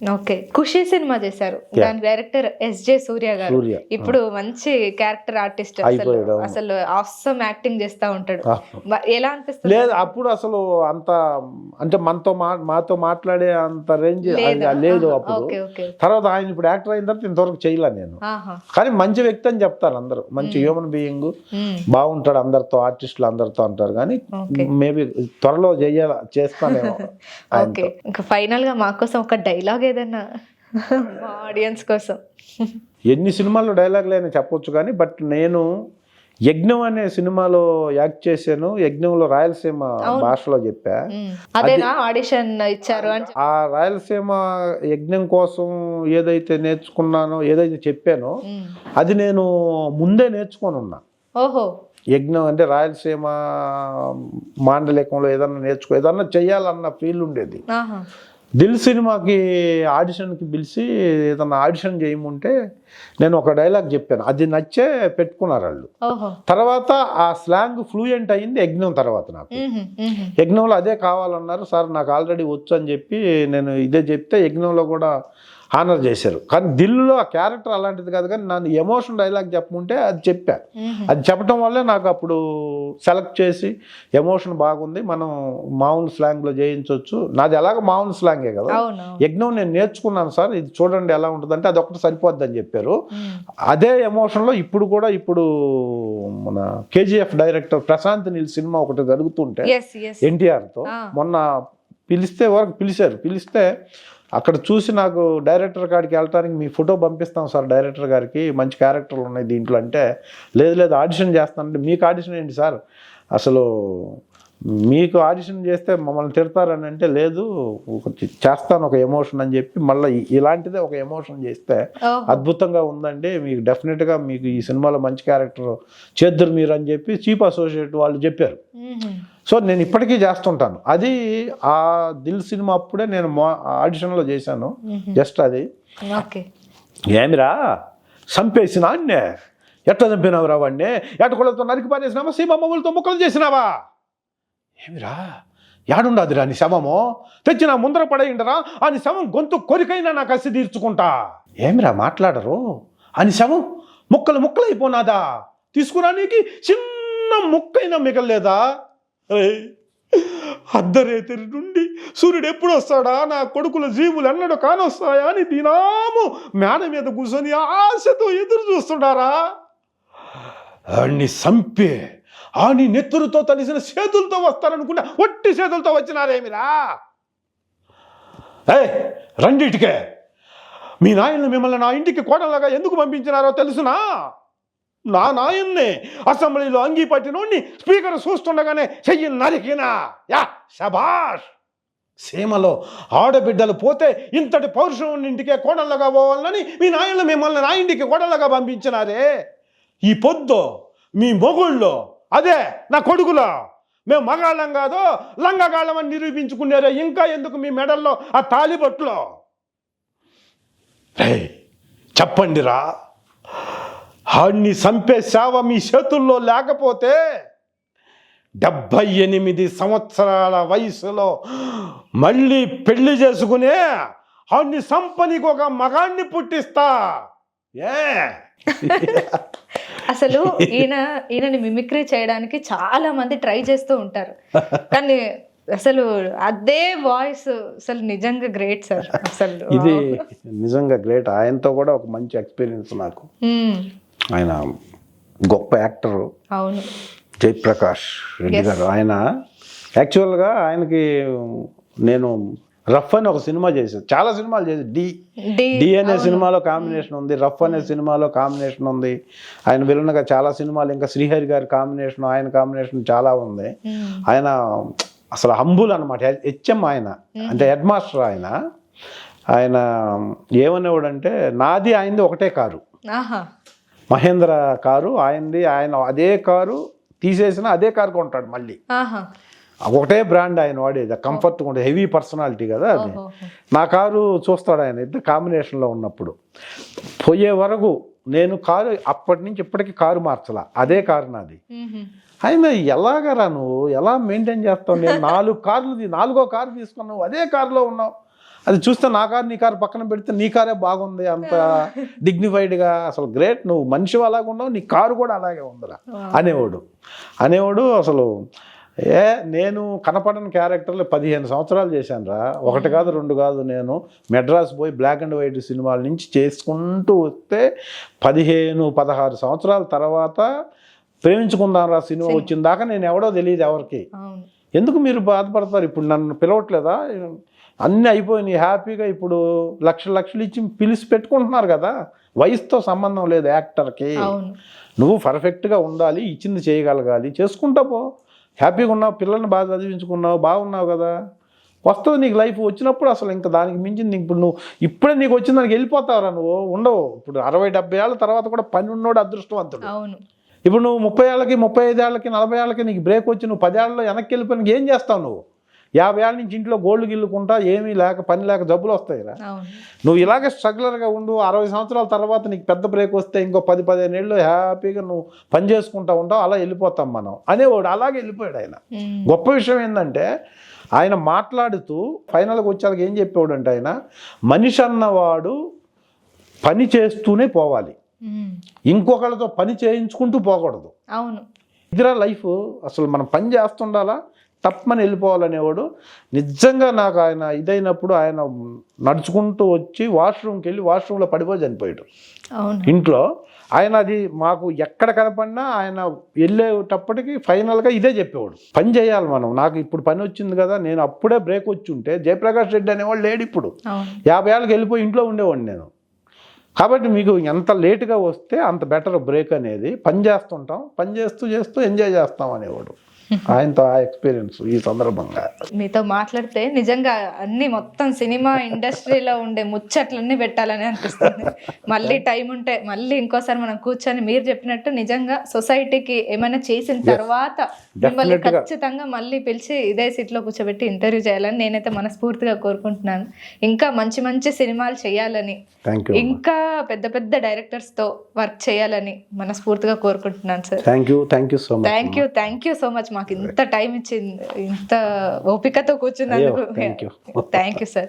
Okay. ఖుషి cinema చేశారు. దాని director SJ సూర్య గారు. ఇప్పుడు మంచి క్యారెక్టర్ ఆర్టిస్ట్ అసలు. అసలు ఆసమ్ యాక్టింగ్ చేస్తా ఉంటాడు. ఎలా అనిపిస్తుంది? లేదు అప్పుడు అసలు అంత అంటే మనతో మాతో మాట్లాడే అంత రేంజ్ లేదా? అప్పుడు. తర్వాత ఆయన ఇప్పుడు యాక్టర్ అయిన తర్వాత ఇంతవరకు చేయలే నేను. కానీ మంచి వ్యక్తి అని చెప్తారు అందరూ. మంచి హ్యూమన్ బీయింగ్ బాగుంటాడు అందరితో ఆర్టిస్టులు అందరితో అంటారు. కానీ మేబీ త్వరలో చేస్తానేమో ఓకే. ఇంకా ఫైనల్గా మా కోసం ఒక డైలాగ్ ఏదన్నా మా ఆడియన్స్ కోసం. ఎన్ని సినిమాల్లో డైలాగ్ లేని చెప్పొచ్చు కానీ బట్ నేను యజ్ఞం అనే సినిమాలో యాక్ట్ చేశాను. యజ్ఞంలో రాయలసీమ భాషలో చెప్పా. అదేనా ఆడిషన్ ఇచ్చారు ఆ రాయలసీమ యజ్ఞం కోసం ఏదైతే నేర్చుకున్నానో ఏదైతే చెప్పానో అది నేను ముందే నేర్చుకొని ఉన్నా. ఓహో. యజ్ఞం అంటే రాయలసీమ మాండలికంలో ఏదన్నా నేర్చుకో ఏదన్నా చేయాలన్న ఫీల్ ఉండేది. దిల్ సినిమాకి ఆడిషన్కి పిలిచి ఏదన్నా ఆడిషన్ చేయమంటే నేను ఒక డైలాగ్ చెప్పాను. అది నచ్చే పెట్టుకున్నారు వాళ్ళు. తర్వాత ఆ స్లాంగ్ ఫ్లూయెంట్ అయింది యజ్ఞం తర్వాత నాకు. యజ్ఞంలో అదే కావాలన్నారు సార్ నాకు ఆల్రెడీ వచ్చు అని చెప్పి నేను ఇదే చెప్తే యజ్ఞంలో కూడా హానర్ చేశారు. కానీ దిల్లులో ఆ క్యారెక్టర్ అలాంటిది కాదు కానీ నన్ను ఎమోషన్ డైలాగ్ చెప్పమంటే అది చెప్పా. అది చెప్పడం వల్లే నాకు అప్పుడు సెలెక్ట్ చేసి ఎమోషన్ బాగుంది. మనం మామూలు స్లాంగ్లో చేయించవచ్చు నాది ఎలాగ మామూలు స్లాంగే కదా. యజ్ఞం నేను నేర్చుకున్నాను సార్. ఇది చూడండి ఎలా ఉంటుందంటే అది ఒకటి సరిపోద్ది అని చెప్పారు అదే ఎమోషన్లో ఇప్పుడు కూడా ఇప్పుడు మన KGF director Prashanth Neel cinema ఒకటి జరుగుతుంటే ఎన్టీఆర్తో. మొన్న పిలిస్తే వరకు పిలిచారు. పిలిస్తే అక్కడ చూసి నాకు డైరెక్టర్ కాడికి వెళ్ళటానికి మీ ఫోటో పంపిస్తాం సార్ డైరెక్టర్ గారికి. మంచి క్యారెక్టర్లు ఉన్నాయి దీంట్లో అంటే లేదు లేదు ఆడిషన్ చేస్తానంటే మీకు ఆడిషన్ ఏంటి సార్? అసలు మీకు ఆడిషన్ చేస్తే మమ్మల్ని తిడతారని అంటే లేదు చేస్తాను ఒక ఎమోషన్ అని చెప్పి మళ్ళీ ఇలాంటిదే ఒక ఎమోషన్ చేస్తే అద్భుతంగా ఉందండి. మీకు డెఫినెట్గా మీకు ఈ సినిమాలో మంచి క్యారెక్టర్ చేద్దరు మీరు అని చెప్పి చీఫ్ అసోసియేట్ వాళ్ళు చెప్పారు. సో నేను ఇప్పటికీ చేస్తుంటాను. అది ఆ దిల్ సినిమా అప్పుడే నేను ఆడిషన్లో చేశాను. జస్ట్ అది. ఏమిరా? చంపేసిన అన్నే. ఎట్లా చంపినావురా వాడిని ఎటకొలతో నరికి పారేసినావా? సీమమ్మలతో ముక్కలు చేసినావా? ఏమిరా? యాడుండాదిరా నీ శవము? తెచ్చి నా ముందర పడేయండిరా? అని శవం గొంతు కొరికైనా నా కసి తీర్చుకుంటా. ఏమిరా మాట్లాడరు? అని శవం ముక్కలు ముక్కలైపోనాదా? తీసుకురానికి చిన్న ముక్కైనా మిగలలేదా? ఏయ్, నుండి సూర్యుడు ఎప్పుడు వస్తాడా నా కొడుకుల జీవులు ఎన్నడూ కానొస్తాయా అని దినాము మేడ మీద కూర్చొని ఆశతో ఎదురు చూస్తుండారా? అన్ని సంపే ఆని నెత్తురుతో తడిసిన చేతులతో వస్తారనుకున్నా ఒట్టి చేతులతో వచ్చినారేమిరా? ఏ రెండిటికే మీ నాయన్ని మిమ్మల్ని నా ఇంటికి కోడలాగా ఎందుకు పంపించినారో తెలుసునా? నా నాయన్ని అసెంబ్లీలో అంగీ పట్టినోడిని స్పీకర్ చూస్తుండగానే చెయ్యి నరికినా. యా శభాష్. సీమలో ఆడబిడ్డలు పోతే ఇంతటి పౌరుషం ఇంటికే కోడళ్ళగా పోవాలని మీ నాయన మిమ్మల్ని నా ఇంటికి కోడళ్ళగా పంపించినారే? ఈ పొద్దు మీ మొగుళ్ళో అదే నా కొడుకులో. మేము మగాళ్ళం కాదు లంగగాళ్ళమని నిరూపించుకున్నారే ఇంకా ఎందుకు మీ మెడల్లో ఆ తాలిబొట్లో? చెప్పండిరా. ఆడిని చంపే సేవ మీ చేతుల్లో లేకపోతే డెబ్భై ఎనిమిది సంవత్సరాల వయసులో మళ్ళీ పెళ్ళి చేసుకునే ఆడిని సంపనికి ఒక మగాణ్ణి పుట్టిస్తా. ఏ? అసలు ఈయన ఈయనని మిమిక్రీ చేయడానికి చాలా మంది ట్రై చేస్తూ ఉంటారు. కానీ అసలు అదే వాయిస్ అసలు నిజంగా గ్రేట్ సార్. అసలు ఇది నిజంగా గ్రేట్. ఆయనతో కూడా ఒక మంచి ఎక్స్పీరియన్స్ నాకు. ఆయన గొప్ప యాక్టర్. అవును. జయప్రకాష్ రెడ్డి గారు. ఆయన యాక్చువల్గా ఆయనకి నేను రఫ్ అని ఒక సినిమా చేశాను చాలా సినిమాలు చేసి డి డి అనే సినిమాలో కాంబినేషన్ ఉంది రఫ్ అనే సినిమాలో కాంబినేషన్ ఉంది. ఆయన విలన్గా చాలా సినిమాలు ఇంకా శ్రీహరి గారి కాంబినేషన్ ఆయన కాంబినేషన్ చాలా ఉంది. ఆయన అసలు హంబుల్ అనమాట హెచ్ఎం ఆయన. అంటే హెడ్ మాస్టర్ ఆయన. ఆయన ఏమనేవాడంటే నాది ఆయనది ఒకటే కారు. మహేంద్ర కారు ఆయనది ఆయన అదే కారు తీసేసిన అదే కారు కొంటాడు మళ్ళీ. ఒకటే బ్రాండ్ ఆయన వాడేది. కంఫర్ట్ ఉంటుంది హెవీ పర్సనాలిటీ కదా అది. నా కారు చూస్తాడు ఆయన ఇద్దరు కాంబినేషన్లో ఉన్నప్పుడు. పోయే వరకు నేను కారు అప్పటి నుంచి ఇప్పటికీ కారు మార్చలా. అదే కారు నాది. ఆయన ఎలాగరా నువ్వు? ఎలా మెయింటైన్ చేస్తావు? నేను నాలుగు కార్లు నాలుగో కారు తీసుకున్నావు. అదే కారులో ఉన్నావు. అది చూస్తే నా కారు నీ కారు పక్కన పెడితే నీ కారే బాగుంది అంత డిగ్నిఫైడ్గా అసలు గ్రేట్ నువ్వు మనిషి అలాగే ఉన్నావు. నీ కారు కూడా అలాగే ఉందిరా అనేవాడు. అనేవాడు అసలు ఏ నేను కనపడని క్యారెక్టర్లు పదిహేను సంవత్సరాలు చేశాను రా ఒకటి కాదు రెండు కాదు నేను మెడ్రాస్ పోయి బ్లాక్ అండ్ వైట్ సినిమాల నుంచి చేసుకుంటూ వస్తే పదిహేను పదహారు సంవత్సరాల తర్వాత ప్రేమించుకుందాం రా సినిమా వచ్చిన దాకా నేను ఎవడో తెలియదు ఎవరికి. ఎందుకు మీరు బాధపడతారు? ఇప్పుడు నన్ను పిలవట్లేదా? అన్నీ అయిపోయినాయి హ్యాపీగా ఇప్పుడు లక్షలు లక్షలు ఇచ్చి పిలిచి పెట్టుకుంటున్నారు కదా. వయసుతో సంబంధం లేదు యాక్టర్కి. నువ్వు పర్ఫెక్ట్గా ఉండాలి ఇచ్చింది చేయగలగాలి చేసుకుంటా పో. హ్యాపీగా ఉన్నావు పిల్లల్ని బాగా చదివించుకున్నావు బాగున్నావు కదా. వస్తుంది నీకు లైఫ్. వచ్చినప్పుడు అసలు ఇంకా దానికి మించింది ఇప్పుడు నువ్వు ఇప్పుడే నీకు వచ్చిన దానికి వెళ్ళిపోతావురా నువ్వు. ఉండవు. ఇప్పుడు అరవై డెబ్బై ఏళ్ళ తర్వాత కూడా పని ఉన్నోడు అదృష్టవంతుడు. అవును. ఇప్పుడు నువ్వు ముప్పై ఏళ్ళకి ముప్పై ఐదు ఏళ్ళకి నలభై ఏళ్ళకి నీకు బ్రేక్ వచ్చి నువ్వు పదేళ్ళలో వెనక్కి వెళ్ళిపోయిన ఏం చేస్తావు నువ్వు? యాభై ఏళ్ళ నుంచి ఇంట్లో గోల్డ్ గిల్లుకుంటా ఏమీ లేక పని లేక జబ్బులు వస్తాయిరా. నువ్వు ఇలాగే స్ట్రగ్లర్గా ఉండు అరవై సంవత్సరాల తర్వాత నీకు పెద్ద బ్రేక్ వస్తే ఇంకో పది పదిహేను ఏళ్ళు హ్యాపీగా నువ్వు పని చేసుకుంటా ఉంటావు అలా వెళ్ళిపోతాం మనం. అనేవాడు అలాగే వెళ్ళిపోయాడు ఆయన. గొప్ప విషయం ఏంటంటే ఆయన మాట్లాడుతూ ఫైనల్కి వచ్చాక ఏం చెప్పాడు అంటే ఆయన మనిషి అన్నవాడు పని చేస్తూనే పోవాలి. ఇంకొకళ్ళతో పని చేయించుకుంటూ పోకూడదు. అవును. ఇదిరా లైఫ్ అసలు మనం పని చేస్తుండాలా? తప్పమని వెళ్ళిపోవాలనేవాడు నిజంగా నాకు ఆయన ఇదైనప్పుడు ఆయన నడుచుకుంటూ వచ్చి వాష్రూమ్కి వెళ్ళి వాష్రూమ్లో పడిపోయి చనిపోయాడు. ఇంట్లో ఆయన అది మాకు ఎక్కడ కనపడినా ఆయన వెళ్ళేటప్పటికి ఫైనల్గా ఇదే చెప్పేవాడు. పని చేయాలి మనం. నాకు ఇప్పుడు పని వచ్చింది కదా నేను అప్పుడే బ్రేక్ వచ్చి ఉంటే జయప్రకాష్ రెడ్డి అనేవాడు లేడు ఇప్పుడు. యాభై ఏళ్ళకి వెళ్ళిపోయి ఇంట్లో ఉండేవాడిని నేను. కాబట్టి మీకు ఎంత లేటుగా వస్తే అంత బెటర్ బ్రేక్ అనేది. పని చేస్తుంటాం. పని చేస్తూ చేస్తూ ఎంజాయ్ చేస్తాం అనేవాడు. ఆయనతో ఆ ఎక్స్పీరియన్స్ ఈ సందర్భంగా. మీతో మాట్లాడితే నిజంగా అన్ని మొత్తం సినిమా ఇండస్ట్రీలో ఉండే ముచ్చట్లన్నీ పెట్టాలని అనిపిస్తుంది. మళ్ళీ టైం ఉంటే మళ్ళీ ఇంకోసారి మనం కూర్చొని మీరు చెప్పినట్టు నిజంగా సొసైటీకి ఏమైనా చేసిన తర్వాత మిమ్మల్ని. ఖచ్చితంగా మళ్ళీ పిలిచి ఇదే సీట్లో కూర్చోబెట్టి ఇంటర్వ్యూ చేయాలని నేనైతే మనస్ఫూర్తిగా కోరుకుంటున్నాను. ఇంకా మంచి మంచి సినిమాలు చేయాలని ఇంకా పెద్ద పెద్ద డైరెక్టర్స్తో వర్క్ చేయాలని మనస్ఫూర్తిగా కోరుకుంటున్నాను sir. Thank you thank you so much thank you thank you so much మాకు ఇంత టైం ఇచ్చింది ఇంత ఓపికతో కూర్చున్నందుకు. Thank you sir